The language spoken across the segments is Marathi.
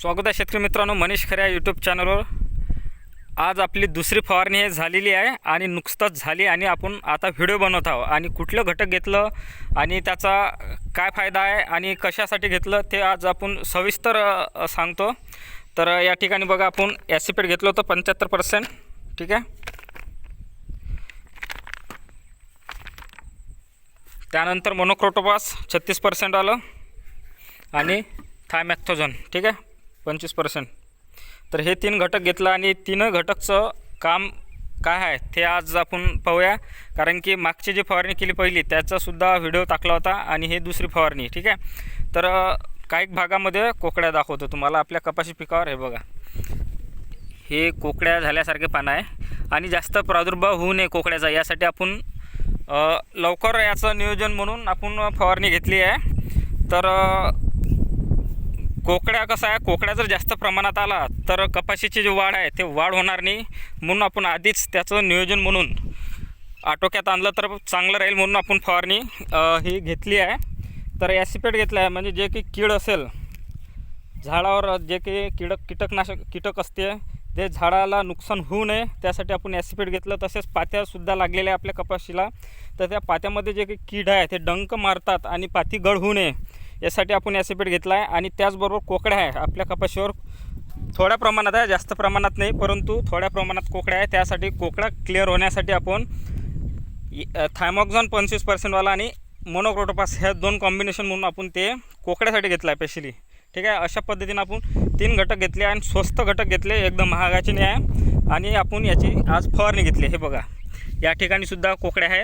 स्वागत आहे शेतकरी मित्रांनो मनीष खरे यूट्यूब चॅनलवर आज आपली दुसरी फवारणी हे झालेली आहे आणि नुकतंच झाली आणि आपण आता व्हिडिओ बनवत आहोत. आणि कुठलं घटक घेतलं आणि त्याचा काय फायदा आहे आणि कशासाठी घेतलं ते आज आपण सविस्तर सांगतो. तर या ठिकाणी बघा आपण ॲसिपेट घेतलं होतं पंच्याहत्तर पर्सेंट ठीक आहे? त्यानंतर मोनोक्रोटोपास छत्तीस पर्सेंट आलं. आणि थायमॅक्थोझन ठीक आहे? पंचवीस पर्सेंट तर हे तीन घटक घेतलं आणि तीन घटकचं काम काय आहे ते आज आपण पाहूया. कारण की मागची जी फवारणी केली पहिली त्याचासुद्धा व्हिडिओ टाकला होता आणि हे दुसरी फवारणी ठीक आहे? तर काही भागामध्ये कोकड्या दाखवतो तुम्हाला आपल्या कपाशी पिकावर. हे बघा. हे कोकड्या झाल्यासारखे पानं आहे आणि जास्त प्रादुर्भाव होऊ नये कोकड्याचा. यासाठी आपण लवकर याचं नियोजन म्हणून आपण फवारणी घेतली आहे. तर कोकड्या कसं आहे? कोकड्या जर जास्त प्रमाणात आला तर कपाशीची जी वाढ आहे ते वाढ होणार नाही. म्हणून आपण आधीच त्याचं नियोजन म्हणून आटोक्यात आणलं तर चांगलं राहील म्हणून आपण फवारणी ही घेतली आहे. तर ॲसिपेट घेतलं आहे म्हणजे जे की कीड असेल झाडावर जे काही कीडक कीटकनाशक कीटक असते ते झाडाला नुकसान होऊ नये. त्यासाठी आपण ॲसिपेट घेतलं. तसेच पात्यासुद्धा लागलेल्या आहे आपल्या कपाशीला. तर त्या पात्यामध्ये जे काही कीड आहे ते डंक मारतात आणि पाती गळ होऊ नये. यासाठी आपण ॲसिपेट घेतला आहे आणि त्याचबरोबर कोकड्या आहे. आपल्या कपाशीवर थोड्या प्रमाणात आहे जास्त प्रमाणात नाही परंतु थोड्या प्रमाणात कोकड्या आहे. त्यासाठी कोकडा क्लिअर होण्यासाठी आपण थायमॉक्झॉन पंचवीस पर्सेंटवाला आणि मोनोक्रोटोपास ह्या दोन कॉम्बिनेशन म्हणून आपण ते कोकड्यासाठी घेतलं आहे स्पेशली ठीक आहे? अशा पद्धतीनं आपण तीन घटक घेतले आणि स्वस्त घटक घेतले. एकदम महागाचे नाही आहे. आणि आपण याची आज फवारणी घेतली हे बघा. या ठिकाणी सुद्धा कोकड्या आहे.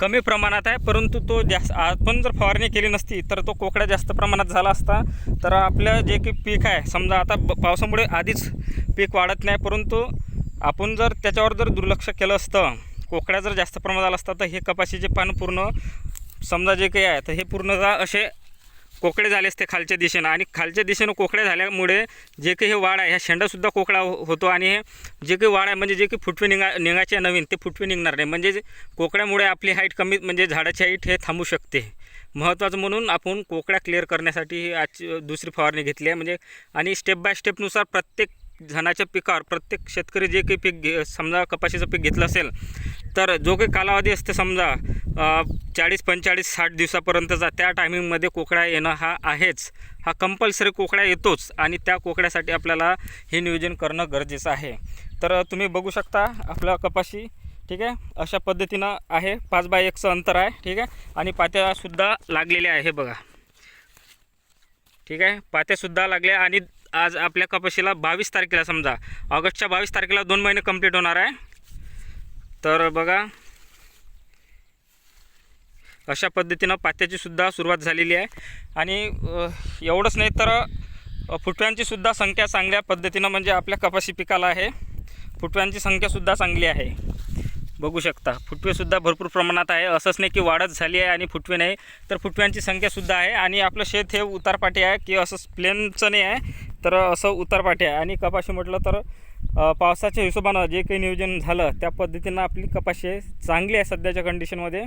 कमी प्रमाणात आहे परंतु तो जास्त आपण जर फवारणी केली नसती तर तो कोकड्या जास्त प्रमाणात झाला असता तर आपलं जे काही पीक आहे समजा आता ब पावसामुळे आधीच पीक वाढत नाही परंतु आपण जर त्याच्यावर जर दुर्लक्ष केलं असतं कोकड्या जर जास्त प्रमाणात आला असता तर हे कपाशीचे पान पूर्ण समजा जे काही आहे तर हे पूर्णतः असे कोकडे झाले असते खालच्या दिशेनं. आणि खालच्या दिशेनं कोकड्या झाल्यामुळे जे काही हे वाढ आहे ह्या शेंडासुद्धा कोकडा हो- होतो. आणि हे जे काही वाढ आहे म्हणजे जे काही फुटवे निघा निघायचे आहे नवीन ते फुटवे निघणार नाही. म्हणजे कोकड्यामुळे आपली हाईट कमी म्हणजे झाडाची हाईट हे थांबू शकते. महत्त्वाचं म्हणून आपण कोकड्या क्लिअर करण्यासाठी ही आजची दुसरी फवारणी घेतली आहे. म्हणजे आणि स्टेप बाय स्टेपनुसार प्रत्येक धनाच्या पिकावर प्रत्येक शेतकरी जे काही पीक घे समजा कपाशीचं पीक घेतलं असेल तर जो काही कालावधी असते समजा चाळीस पंचेचाळीस साठ दिवसापर्यंतचा त्या टायमिंगमध्ये कोकड्या येणं हा आहेच. हा कंपल्सरी कोकड्या येतोच आणि त्या कोकड्यासाठी आपल्याला हे नियोजन करणं गरजेचं आहे. तर तुम्ही बघू शकता आपलं कपाशी ठीक आहे? अशा पद्धतीनं आहे. पाच बाय एकचं अंतर आहे ठीक आहे? आणि पात्यासुद्धा लागलेल्या आहे बघा. ठीक आहे? पात्यासुद्धा लागल्या आणि आज आपल्या कपाशीला बावीस तारखेला समजा ऑगस्टच्या बावीस तारखेला दोन महिने कंप्लीट होणार आहे. तर बघा अशा पद्धतीनं पात्याचीसुद्धा सुरुवात झालेली आहे. आणि एवढंच नाही तर फुटव्यांचीसुद्धा संख्या चांगल्या पद्धतीनं म्हणजे आपल्या कपाशी पिकाला आहे. फुटव्यांची संख्यासुद्धा चांगली आहे. बघू शकता फुटवेसुद्धा भरपूर प्रमाणात आहे. असंच नाही की वाढत झाली आहे आणि फुटवे नाही तर फुटव्यांची संख्यासुद्धा आहे. आणि आपलं शेत हे उतारपाटी आहे की असं प्लेनचं नाही आहे तर असं उतारपाटी आहे. आणि कपाशी म्हटलं तर पावसाच्या हिशोबानं जे काही नियोजन झालं त्या पद्धतीनं आपली कपाशी चांगली आहे सध्याच्या कंडिशनमध्ये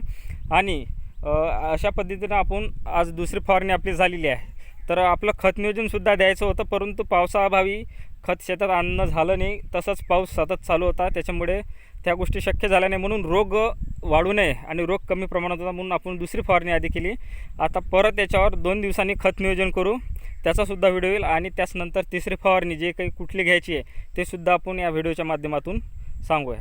आणि अशा पद्धतीनं आपण आज दुसरी फवारणी आपली झालेली आहे. तर आपलं खत नियोजनसुद्धा द्यायचं होतं परंतु पावसाअभावी खत शेतात आणणं झालं नाही. तसंच पाऊस सतत चालू होता. त्याच्यामुळे त्या गोष्टी शक्य झाल्या नाही. म्हणून रोग वाढू नये आणि रोग कमी प्रमाणात होता म्हणून आपण दुसरी फवारणी आधी केली. आता परत याच्यावर दोन दिवसांनी खत नियोजन करू. त्याचासुद्धा व्हिडिओ येईल आणि त्याचनंतर तिसरी फवारणी जे काही कुठली घ्यायची आहे ते सुद्धा आपण या व्हिडिओच्या माध्यमातून सांगूया.